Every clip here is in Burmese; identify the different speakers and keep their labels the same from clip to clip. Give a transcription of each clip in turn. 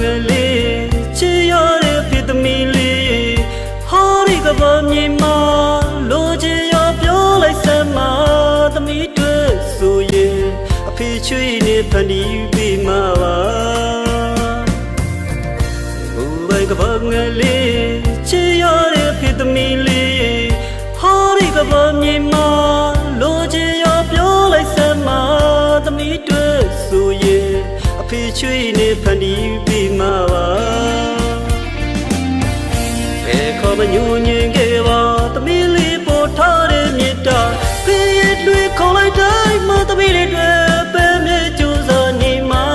Speaker 1: ငယ်လေးချစ်ရတဲ့ဖေသမီးလေးဟာရီကဘာမြေမှာလိုချင်ရပြောလိုက်စမ်းမသမီးတွေ့ဆိုရင်အဖေချွေနေဖန်ဒီပေးမှာပါဘိုးဘိုင်ကဘာငယ်လေး ဖေချွေးနေဖန်တီးပေးမှာပါဘယ်ခေါ်မညူညင်ခဲ့ပါသမီးလေးပေါ်ထားတဲ့မြေတာဖေးရတွေခေါ်လိုက်တိုင်းမသမီးလေးတွေပဲမြေကျူစားနေမှာ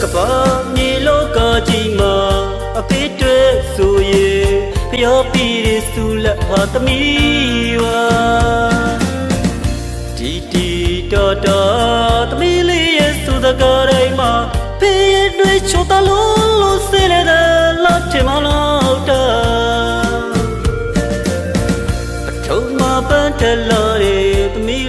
Speaker 1: ကဘာမြေလောကကြီးမှာအဖေတွေဆိုရင်ဖျော်ပြီးရစူလက်ဟာသမီးဝါတီတီတော်တော် တွေချိုတလုံးလို့စေလေတဲ့လောက်ချင်မလို့တာပထုံမပန်းထလာတဲ့သမီး